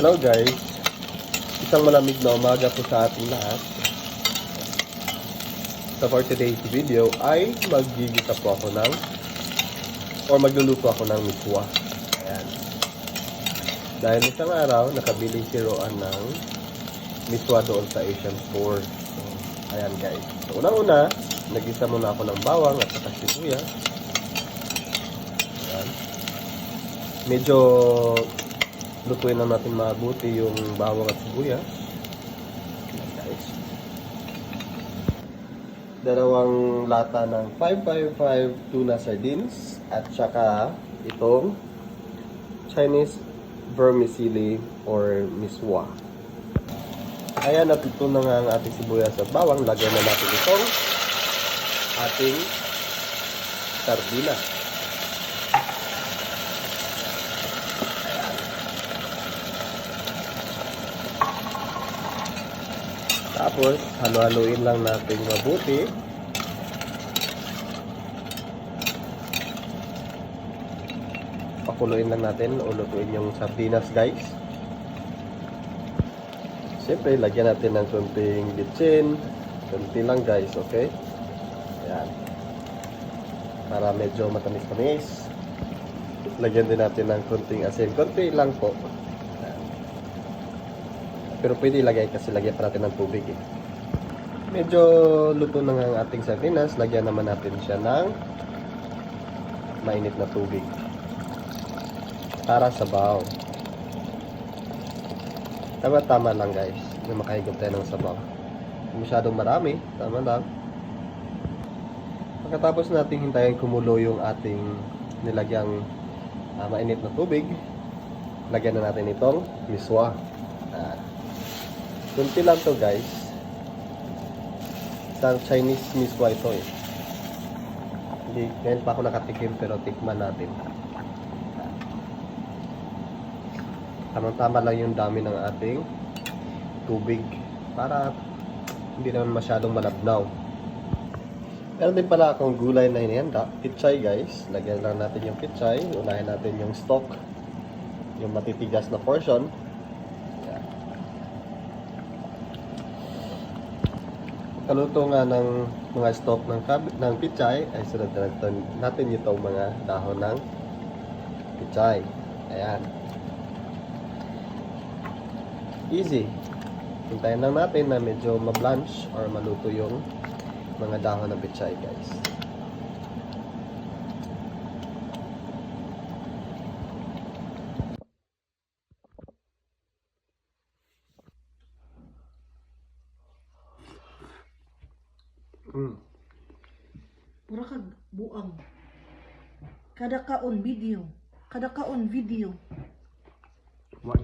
Hello guys, isang malamig na umaga po sa ating lahat. So for today's video ay magigita po ako ng or magluluto ako ng miswa. Ayan. Dahil isang araw, nakabili si Roan ng miswa doon sa Asian store. So, ayan guys. So unang-una, nagisa muna ako ng bawang at saka sibuyas. Ayan. Medyo lutuin lang natin mabuti yung bawang at sibuyas. Guys. Dalawang lata ng 555 tuna sardines at saka itong Chinese vermicelli or miswa. Ayan, natuto na nga ang ating sibuyas at bawang. Lagyan na natin itong ating sardinas. Tapos, halo-haloin lang natin mabuti. Pakuluin lang natin o lutuin yung sardinas, guys. Siyempre, lagyan natin ng konting bitsin. Konti lang, guys, okay? Ayan. Para medyo matamis-tamis. Lagyan din natin ng konting asin. Konti lang po. Pero pwede ilagay kasi lagyan pa natin ng tubig eh. Medyo luto na nga ang ating sardinas. Lagyan naman natin siya ng mainit na tubig. Para sa baw. Tama-tama lang guys. Na makahigop tayo ng sabaw. Masyadong marami. Tama lang. Pagkatapos natin hintayin kumulo yung ating nilagyang ah, mainit na tubig, lagyan na natin itong miswa. Ah, Kunti lang to guys. Sa Chinese miswa ito eh. Hindi, ngayon pa ako nakatikim pero tikman natin. Tamang-tama lang yung dami ng ating tubig para hindi naman masyadong malabnaw. Meron din pala akong gulay na hinihanda. Pichay guys. Lagyan lang natin yung pichay. Unahin natin yung stock. Yung matitigas na portion. Kaluto nga ng mga stock ng, kab- ng pichay ay sunod na natin, itong mga dahon ng pichay. Ayan. Easy. Hintayin lang natin na medyo ma-blanch or maluto yung mga dahon ng pichay guys. Mm. Pura kag buang. Kada kaon video. Kada kaon video. Wa-